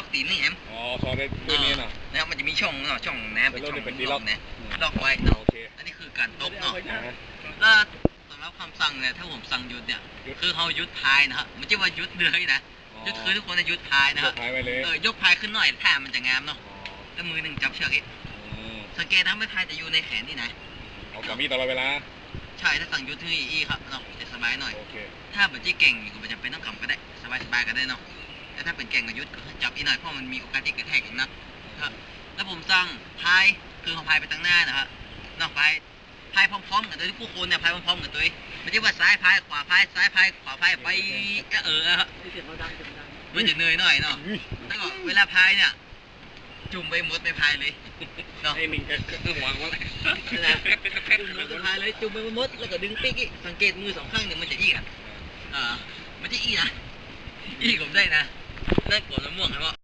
อกตีนนี่แอมอ๋อซอยได้ด้วยนี้นะนะครับมันจะมีช่องเนาะช่องน้ำเป็นช่องล็อกนะล็อกไว้เนาะโอเคอันนี้คือการตบเนาะอ่าฮะแล้วสำหรับคำสั่งเนี่ยถ้าผมสั่งหยุดเนี่ยคือเขาหยุดพายนะครับไม่ใช่ว่าหยุดเลยนะหยุดคือทุกคนจะหยุดพายนะครับท้ายไว้เลยเออยกพายขึ้นหน่อยท่ามันจะงามเนาะแล้วมือหนึ่งจับเชือกอีกสังเกตนะไม่พายจะอยู่ในแขนนี่นะเอากับมีตลอดเวลาใช่ถ้าสั่งหยุดที่อีครับเนาะจะสบายหน่อย ถ้าบัจี้เก่งอยู่ก็จะเป็นต้องกำก็ได้ สบายๆก็ได้เนาะ แต่ถ้าเป็นเก่งก็หยุดก็จับอีกหน่อยเพราะมันมีโอกาสที่กระแทกอีกนะครับแล้วผมสั่งพายคือเขาพายไปทางหน้านะครับเนอกพายพายพร้อมๆกันโดยผู้คนเนี่ยพายพร้อมๆกันตัวเองไม่ใช่ว่าซ้ายพายขวาพายซ้ายพายขวาพายไปก็เออครับมันจะเหนื่อยหน่อยเนาะแล้วก็เวลาพายเนี่ยจุ่มไปหมดไม่พายเลยเนาะไอ้หนึ่งก็คือหวังว่านั่นแหละจุ่มหมดไม่พายเลยจุ่มไปหมดแล้วก็ดึงปิ๊กอีกสังเกตมือสองข้างเนี่ยมันจะอีกอะอ่ามันจะอีนะอีผมได้นะ นั่นกดมะม่วงครับ